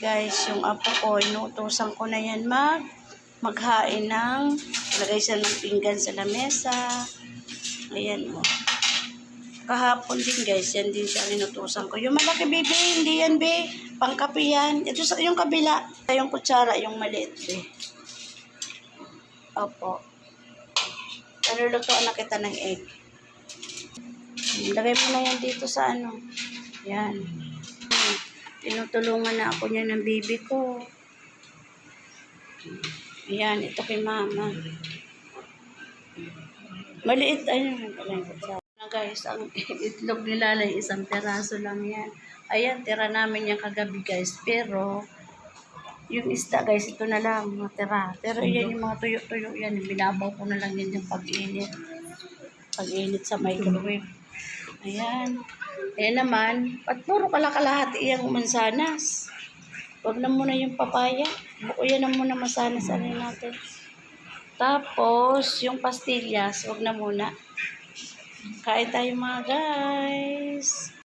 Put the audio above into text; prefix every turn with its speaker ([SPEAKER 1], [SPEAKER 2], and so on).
[SPEAKER 1] Guys, yung apo ko, inuutosan ko na yan mag maghain ng lagay siya ng pinggan sa lamesa. Ayan mo. Kahapon din guys, yan din siya inutusan ko. Yung malaki baby, hindi yan be. Pangkape yan. Ito sa yung kabila. Yung kutsara, yung maliit be. Opo. Nalulutuan na kita ng egg. Lagay mo na yan dito sa ano. Yan. Tinutulungan na ako niya ng baby ko. Ayan, ito kay mama. Maliit, ayun, yung. Na guys, ang itlog nila ay isang peraso lang yan. Ayan, tira namin yan kagabi guys. Pero, yung isda guys, ito na lang, mga tira. Pero yan yung mga tuyo-tuyo yan. Binabaw ko na lang yan yung pag-init. Pag-init sa microwave. Ayan. Ayan naman, at puro kalakalahati yung mansanas. Huwag na muna yung papaya. Buko yan na muna masanas ano natin. Tapos, yung pastillas, huwag na muna. Kain tayo mga guys.